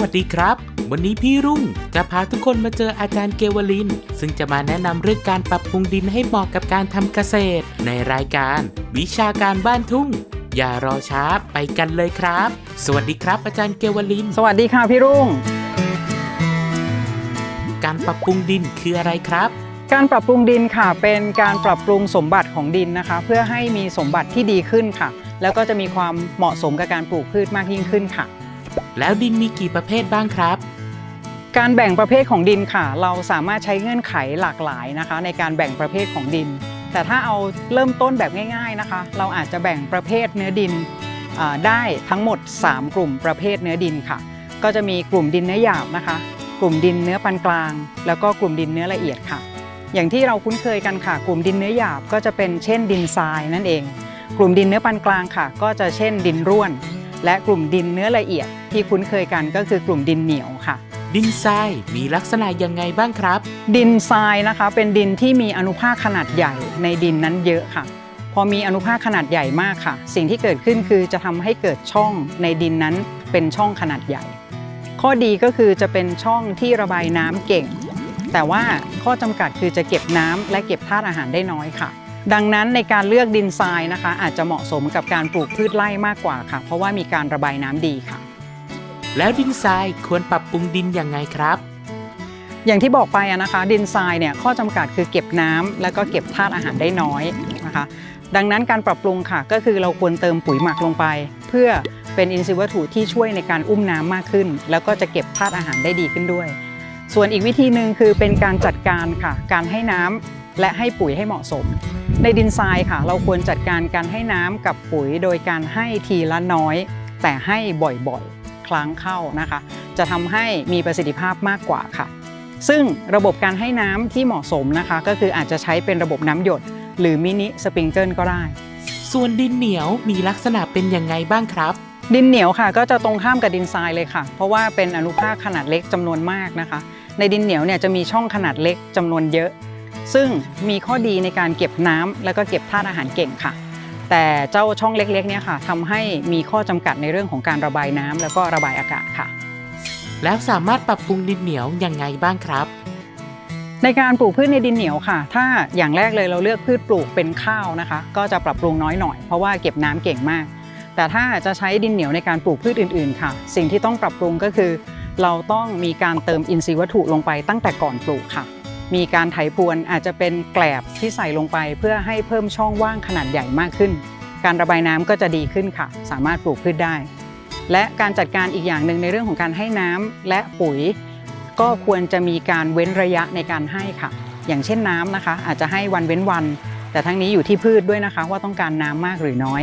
วัสดีครับ วันนี้พี่รุ่งจะพาทุกคนมาเจออาจารย์เกวลิน ซึ่งจะมาแนะนำเรื่องการปรับปรุงดินให้เหมาะกับการทำเกษตร ในรายการ วิชาการบ้านทุ่ง อย่ารอช้าไปกันเลยครับ สวัสดีครับ อาจารย์เกวลิน สวัสดีค่ะพี่รุ่ง การปรับปรุงดินคืออะไรครับ การปรับปรุงดินค่ะ เป็นการปรับปรุงสมบัติของดินนะคะ เพื่อให้มีสมบัติที่ดีขึ้นค่ะ แล้วก็จะมีความเหมาะสมกับการปลูกพืชมากยิ่งขึ้นค่ะ แล้วดินมีกี่ประเภทบ้างครับ การแบ่งประเภทของดินค่ะ เราสามารถใช้เงื่อนไขหลากหลายนะคะ ในการแบ่งประเภทของดิน แต่ถ้าเอาเริ่มต้นแบบง่าย ๆนะคะ เราอาจจะแบ่งประเภทเนื้อดินได้ทั้งหมด 3 กลุ่มประเภทเนื้อดินค่ะ ก็จะมีกลุ่มดินเนื้อหยาบนะคะ กลุ่มดินเนื้อปานกลาง แล้วก็กลุ่มดินเนื้อละเอียดค่ะ อย่างที่เราคุ้นเคยกันค่ะ กลุ่มดินเนื้อหยาบก็จะเป็นเช่นดินทรายนั่นเอง กลุ่มดินเนื้อปานกลางค่ะ ก็จะเช่นดินร่วน และกลุ่มดินเนื้อละเอียดที่คุ้นเคยกันก็คือกลุ่มดินเหนียวค่ะ ดินทรายมีลักษณะยังไงบ้างครับ ดินทรายนะคะ เป็นดินที่มีอนุภาคขนาดใหญ่ในดินนั้นเยอะค่ะ พอมีอนุภาคขนาดใหญ่มากค่ะ สิ่งที่เกิดขึ้นคือจะทำให้เกิดช่องในดินนั้นเป็นช่องขนาดใหญ่ ข้อดีก็คือจะเป็นช่องที่ระบายน้ำเก่ง แต่ว่าข้อจำกัดคือจะเก็บน้ำและเก็บธาตุอาหารได้น้อยค่ะ ดังนั้นในการเลือกดินทรายนะคะ อาจจะเหมาะสมกับการปลูกพืชไร่มากกว่าค่ะ เพราะว่ามีการระบายน้ำดีค่ะ แล้วดินทรายควรปรับปรุงดินยังไงครับ อย่างที่บอกไปอะนะคะ ดินทรายเนี่ยข้อจำกัดคือเก็บน้ำแล้วก็เก็บธาตุอาหารได้น้อยนะคะ ดังนั้นการปรับปรุงค่ะก็คือเราควรเติมปุ๋ยหมักลงไป เพื่อเป็นอินทรีย์วัตถุที่ช่วยในการอุ้มน้ำมากขึ้น แล้วก็จะเก็บธาตุอาหารได้ดีขึ้นด้วย ส่วนอีกวิธีหนึ่งคือเป็นการจัดการค่ะ การให้น้ำ และให้ปุ๋ยให้เหมาะสม ในดินทรายค่ะ เราควรจัดการการให้น้ำกับปุ๋ย โดยการให้ทีละน้อย แต่ให้บ่อยๆ ครั้งเข้านะคะ จะทำให้มีประสิทธิภาพมากกว่าค่ะ ซึ่งระบบการให้น้ำที่เหมาะสมนะคะ ก็คืออาจจะใช้เป็นระบบน้ำหยด หรือมินิสปริงเกิลก็ได้ ส่วนดินเหนียวมีลักษณะเป็นยังไงบ้างครับดินเหนียวค่ะก็จะตรงข้ามกับดินทรายเลยค่ะ เพราะว่าเป็นอนุภาคขนาดเล็กจำนวนมากนะคะ ในดินเหนียวเนี่ยจะมีช่องขนาดเล็กจำนวนเยอะ ซึ่งมีข้อดีในการเก็บน้ำแล้วก็เก็บธาตุอาหารเก่งค่ะ แต่เจ้าช่องเล็กๆเนี่ยค่ะทำให้มีข้อจำกัดในเรื่องของการระบายน้ำแล้วก็ระบายอากาศค่ะ แล้วสามารถปรับปรุงดินเหนียวยังไงบ้างครับในการปลูกพืชในดินเหนียวค่ะ ถ้าอย่างแรกเลยเราเลือกพืชปลูกเป็นข้าวนะคะ ก็จะปรับปรุงน้อยหน่อยเพราะว่าเก็บน้ำเก่งมาก แต่ถ้าจะใช้ดินเหนียวในการปลูกพืชอื่นๆค่ะ สิ่งที่ต้องปรับปรุงก็คือ เราต้องมีการเติมอินทรีย์วัตถุลงไปตั้งแต่ก่อนปลูกค่ะ มีการไถพรวนอาจจะเป็นแกลบที่ใส่ลงไป เพื่อให้เพิ่มช่องว่างขนาดใหญ่มากขึ้น การระบายน้ำก็จะดีขึ้นค่ะ สามารถปลูกพืชได้ และการจัดการอีกอย่างหนึ่งในเรื่องของการให้น้ำและปุ๋ย ก็ควรจะมีการเว้นระยะในการให้ค่ะ อย่างเช่นน้ำนะคะ อาจจะให้วันเว้นวัน แต่ทั้งนี้อยู่ที่พืชด้วยนะคะ ว่าต้องการน้ำมากหรือน้อย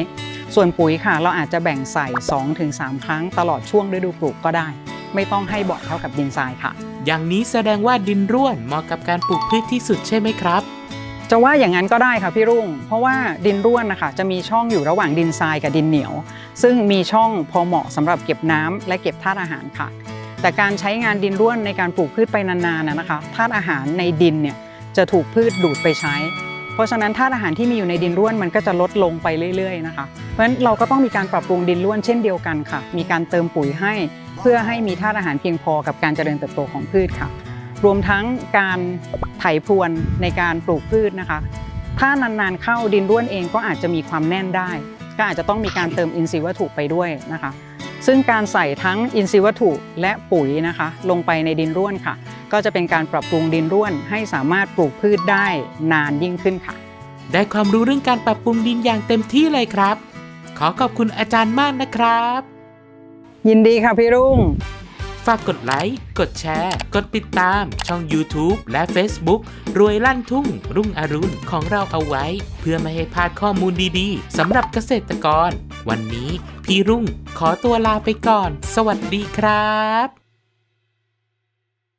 ส่วนปุ๋ยค่ะ เราอาจจะแบ่งใส่ 2-3 ครั้งตลอดช่วงฤดูปลูกก็ได้ ไม่ต้องให้บ่อยเท่ากับดินทรายค่ะ อย่างนี้แสดงว่าดินร่วนเหมาะกับการปลูกพืชที่สุดใช่ไหมครับ จะว่าอย่างนั้นก็ได้ค่ะพี่รุ่ง เพราะว่าดินร่วนนะคะจะมีช่องอยู่ระหว่างดินทรายกับดินเหนียว ซึ่งมีช่องพอเหมาะสำหรับเก็บน้ำและเก็บธาตุอาหารค่ะ แต่การใช้งานดินร่วนในการปลูกพืชไปนานๆนะนะคะธาตุอาหารในดินเนี่ยจะถูกพืชดูดไปใช้ เพราะฉะนั้นธาตุอาหารที่มีอยู่ในดินร่วนมันก็จะลดลงไปเรื่อยๆนะคะ เพราะฉะนั้นเราก็ต้องมีการปรับปรุงดินร่วนเช่นเดียวกันค่ะ มีการเติมปุ๋ยให้ เพื่อให้มีธาตุอาหารเพียงพอกับการเจริญเติบโตของพืชค่ะ รวมทั้งการไถพรวนในการปลูกพืชนะคะ ถ้านานๆเข้าดินร่วนเองก็อาจจะมีความแน่นได้ ก็อาจจะต้องมีการเติมอินทรีย์วัตถุไปด้วยนะคะ ซึ่งการใส่ทั้งอินทรีย์วัตถุและปุ๋ยนะคะ ลงไปในดินร่วนค่ะ ก็จะเป็นการปรับปรุงดินร่วน ให้สามารถปลูกพืชได้นานยิ่งขึ้นค่ะ ได้ความรู้เรื่องการปรับปรุงดินอย่างเต็มที่เลยครับ ขอขอบคุณอาจารย์มากนะครับ ยินดีค่ะพี่รุ่ง ฝากกดไลค์ กดแชร์ กดติดตาม ช่อง YouTube และ Facebook รวยลั่นทุ่ง รุ่งอรุณของเราเอาไว้ เพื่อไม่ให้พลาดข้อมูลดีๆสำหรับเกษตรกร วันนี้พี่รุ่งขอตัวลาไปก่อน สวัสดีครับ